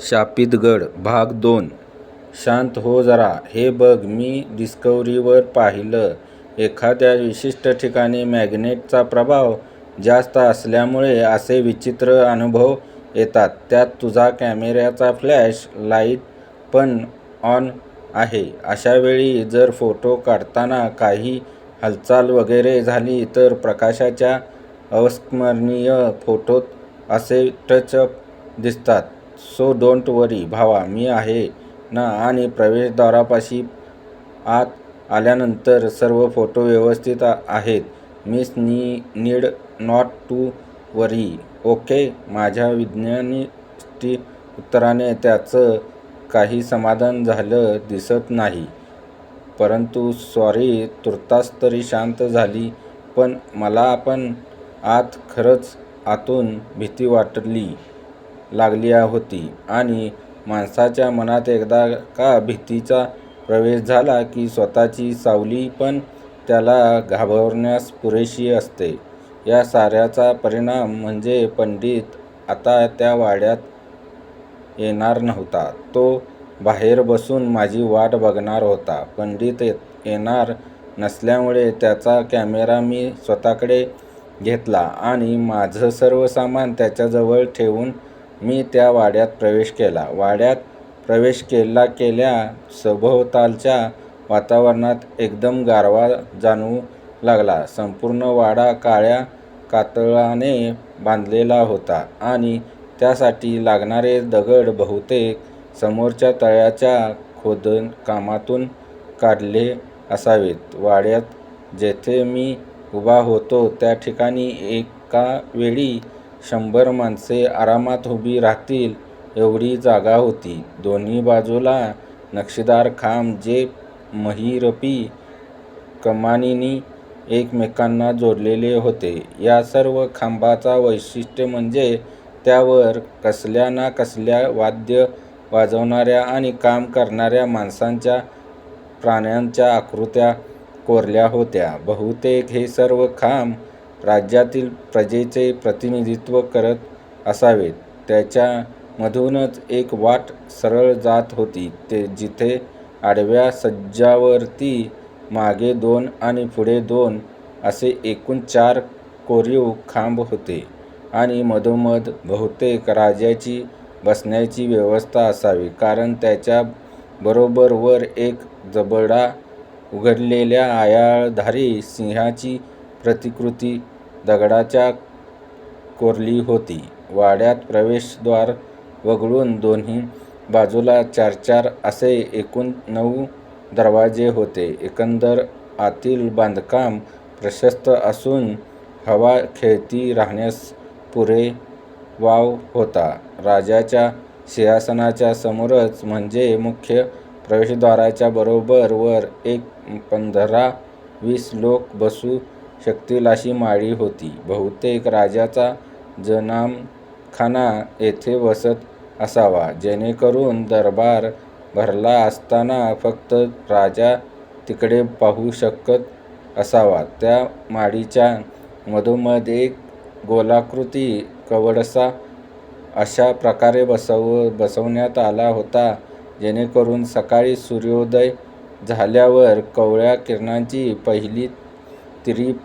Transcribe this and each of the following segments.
शापितगड भाग दोन. शांत हो जरा. हे बघ मी डिस्कवरीवर पाहिलं. एखाद्या विशिष्ट ठिकाणी मॅग्नेटचा प्रभाव जास्त असल्यामुळे असे विचित्र अनुभव येतात. त्यात तुझा कॅमेऱ्याचा फ्लॅश लाइट पण ऑन आहे. अशावेळी जर फोटो काढताना काही हालचाल वगैरे झाली तर प्रकाशाच्या अविस्मरणीय फोटोत असे टचअप दिसतात. सो डोंट वरी भावा मी आहे ना आणि प्रवेशद्वारापाशी आत आल्यानंतर सर्व फोटो व्यवस्थित आहेत. मिस नी need not to worry. Okay माझ्या विज्ञानिष्टी उत्तराने त्याचं काही समाधान झालं दिसत नाही. परंतु सॉरी तुर्तास तरी शांत झाली पण मला पण आत खरंच आतून भीती वाटली. लागली होती आणि माणसाच्या मनात एकदा का भीतीचा प्रवेश झाला की स्वतःची सावली पण त्याला घाबरण्यास पुरेशी असते. या साऱ्याचा परिणाम म्हणजे पंडित आता त्या वाड्यात येणार नव्हता. तो बाहेर बसून माझी वाट बघणार होता. पंडित येणार नसल्यामुळे त्याचा कॅमेरा मी स्वतःकडे घेतला आणि माझं सर्व सामान त्याच्याजवळ ठेवून मी त्या वाड्यात प्रवेश केला. वाड्यात प्रवेश केला केल्या सभोवतालच्या वातावरणात एकदम गारवा जाणवू लागला. संपूर्ण वाडा काळ्या कातळाने बांधलेला होता आणि त्यासाठी लागणारे दगड बहुतेक समोरच्या तळ्याच्या खोदकामातून काढले असावेत. वाड्यात जेथे मी उभा होतो त्या ठिकाणी एका वेळी शंभर माणसे आरामात उभी राहतील एवढी जागा होती. दोन्ही बाजूला नक्षीदार खांब जे महिरपी कमानीनी एकमेकांना जोडलेले होते. या सर्व खांबाचा वैशिष्ट्य म्हणजे त्यावर कसल्या ना कसल्या वाद्य वाजवणाऱ्या आणि काम करणाऱ्या माणसांच्या प्राण्यांच्या आकृत्या कोरल्या होत्या. बहुतेक हे सर्व खांब राज्यातील प्रजेचे प्रतिनिधित्व करत असावेत. त्याच्यामधूनच एक वाट सरळ जात होती. ते जिथे आडव्या सज्जावरती मागे दोन आणि पुढे दोन असे एकूण चार कोरीव खांब होते आणि मधोमध बहुतेक राजाची बसण्याची व्यवस्था असावी कारण त्याच्या बरोबर वर एक जबडा उघडलेल्या आयाळधारी सिंहाची प्रतिकृती दगडाच्या कोरली होती. वाड्यात प्रवेशद्वार वगळून दोन्ही बाजूला चार चार असे एकूण नऊ दरवाजे होते. एकंदर आतील बांधकाम प्रशस्त असून हवा खेळती राहण्यास पुरे वाव होता. राजाच्या सिंहासनाच्या समोरच म्हणजे मुख्य प्रवेशद्वाराच्या बरोबर वर एक पंधरा वीस लोक बसू शक्तीलाशी माळी होती. बहुतेक राजाचा जनामखाना येथे बसत असावा. जेणेकरून दरबार भरला असताना फक्त राजा तिकडे पाहू शकत असावा. त्या माळीच्या मधोमध एक गोलाकृती कवडसा अशा प्रकारे बसव बसवण्यात आला होता. जेणेकरून सकाळी सूर्योदय झाल्यावर कोवळ्या किरणांची पहिली तिरीप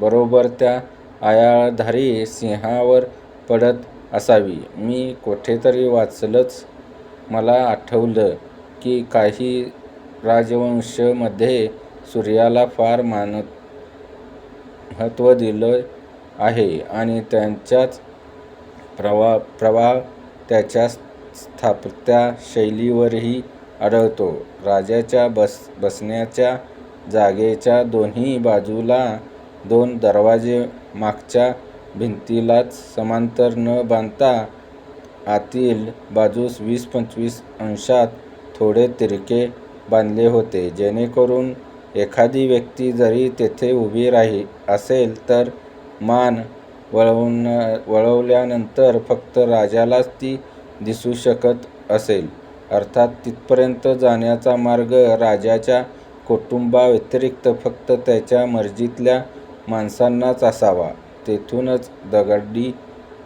बरोबर त्या आयाळधारी सिंहावर पडत असावी. मी कोठेतरी वाचलंच. मला आठवलं की काही राजवंशमध्ये सूर्याला फार महत्त्व दिलं आहे आणि त्यांचाच प्रभाव त्याच्या स्थापत्यशैलीवरही आढळतो. राजाच्या बस बसण्याच्या जागेच्या दोन्ही बाजूला दोन दरवाजे मागच्या भिंतीलाच समांतर न बांधता आतील बाजूस वीस पंचवीस अंशात थोडे तिरके बांधले होते. जेणेकरून एखादी व्यक्ती जरी तेथे उभी राही असेल तर मान वळवल्यानंतर फक्त राजालाच ती दिसू शकत असेल. अर्थात तिथपर्यंत जाण्याचा मार्ग राजाच्या कुटुंबाव्यतिरिक्त फक्त त्याच्या मर्जीतल्या माणसांनाच असावा तेथूनच दगडी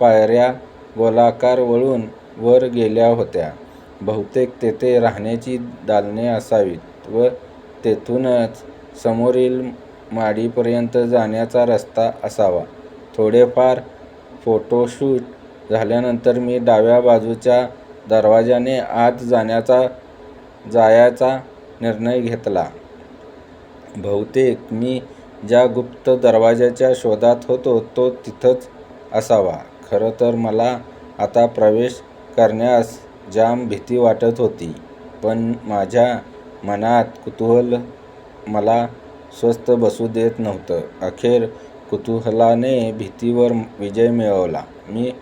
पायऱ्या गोलाकार वळून वर गेल्या होत्या. बहुतेक तेथे राहण्याची दालने असावीत व तेथूनच समोरील माडीपर्यंत जाण्याचा रस्ता असावा. थोडेफार फोटोशूट झाल्यानंतर मी डाव्या बाजूच्या दरवाजाने आत जायाचा निर्णय घेतला. बहुतेक मी ज्या गुप्त दरवाजाच्या शोधात होतो तो तिथंच असावा. खरं तर मला आता प्रवेश करण्यास जाम भीती वाटत होती. पण माझ्या मनात कुतूहल मला स्वस्थ बसू देत नव्हतं. अखेर कुतूहलाने भीतीवर विजय मिळवला. मी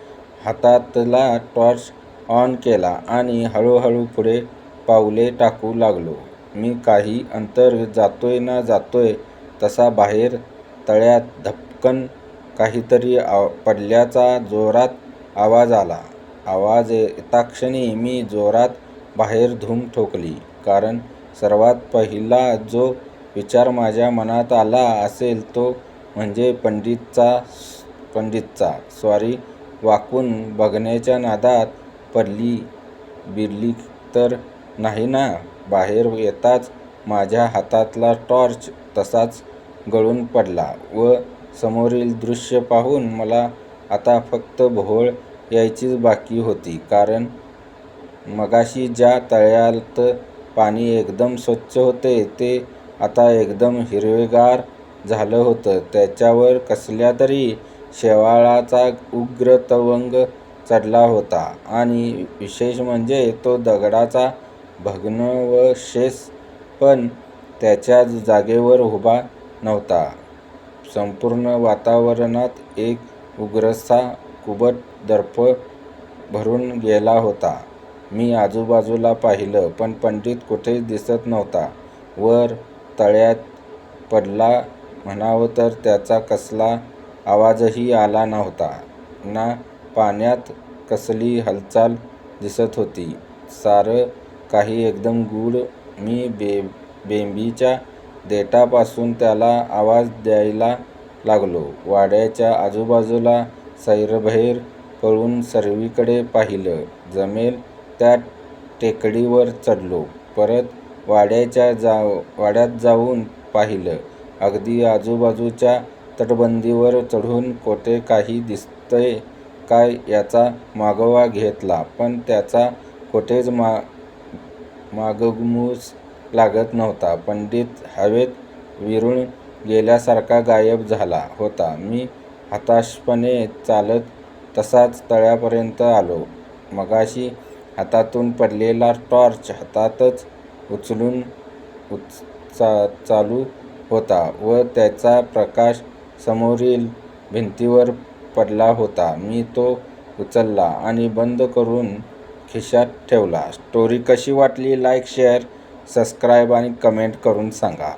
हातातला टॉर्च ऑन केला आणि हळूहळू पुढे पावले टाकू लागलो. मी काही अंतर जातोय ना जातोय तसा बाहेर तळ्यात धपकन काहीतरी पडल्याचा जोरात आवाज आला. आवाज येताक्षणी मी जोरात बाहेर धूम ठोकली. कारण सर्वात पहिला जो विचार माझ्या मनात आला असेल तो म्हणजे पंडितचा. पंडितचा स्वारी वाकून बघण्याच्या नादात पडली बिरली तर नाही ना? बाहेर येताच माझ्या हातातला टॉर्च तसाच गळून पडला व समोरील दृश्य पाहून मला आता फक्त भोवळ यायचीच बाकी होती. कारण मगाशी ज्या तळ्यात पाणी एकदम स्वच्छ होते ते आता एकदम हिरवेगार झालं होतं. त्याच्यावर कसल्या तरी शेवाळाचा उग्र तवंग चढला होता आणि विशेष म्हणजे तो दगडाचा भग्न व शेस पण त्याच्या जागेवर उभा नव्हता. संपूर्ण वातावरणात एक उग्रसा कुबट दर्प भरून गेला होता. मी आजूबाजूला पाहिलं पण पंडित कुठेच दिसत नव्हता. वर तळ्यात पडला म्हणावं तर त्याचा कसला आवाजही आला नव्हता ना पाण्यात कसली हालचाल दिसत होती. सारं काही एकदम गूढ. मी बेंबीच्या देठापासून त्याला आवाज द्यायला लागलो. वाड्याच्या आजूबाजूला सैरभैर पळून सर्वीकडे पाहिलं. जमेल त्या टेकडीवर चढलो. परत वाड्यात जाऊन पाहिलं. अगदी आजूबाजूच्या तटबंदीवर चढून कोठे काही दिसतंय काय याचा मागोवा घेतला पण त्याचा कुठेच मागमूस लागत नव्हता. पंडित हवेत विरून गेल्यासारखा गायब झाला होता. मी हताशपणे चालत तसाच तळ्यापर्यंत आलो. मगाशी हातातून पडलेला टॉर्च हातातच उचलून चालू होता व त्याचा प्रकाश समोरील भिंतीवर पडला होता. मी तो उचलला आणि बंद करून खिशात ठेवला. स्टोरी कशी वाटली? लाईक, शेअर, सबस्क्राईब आणि कमेंट करून सांगा.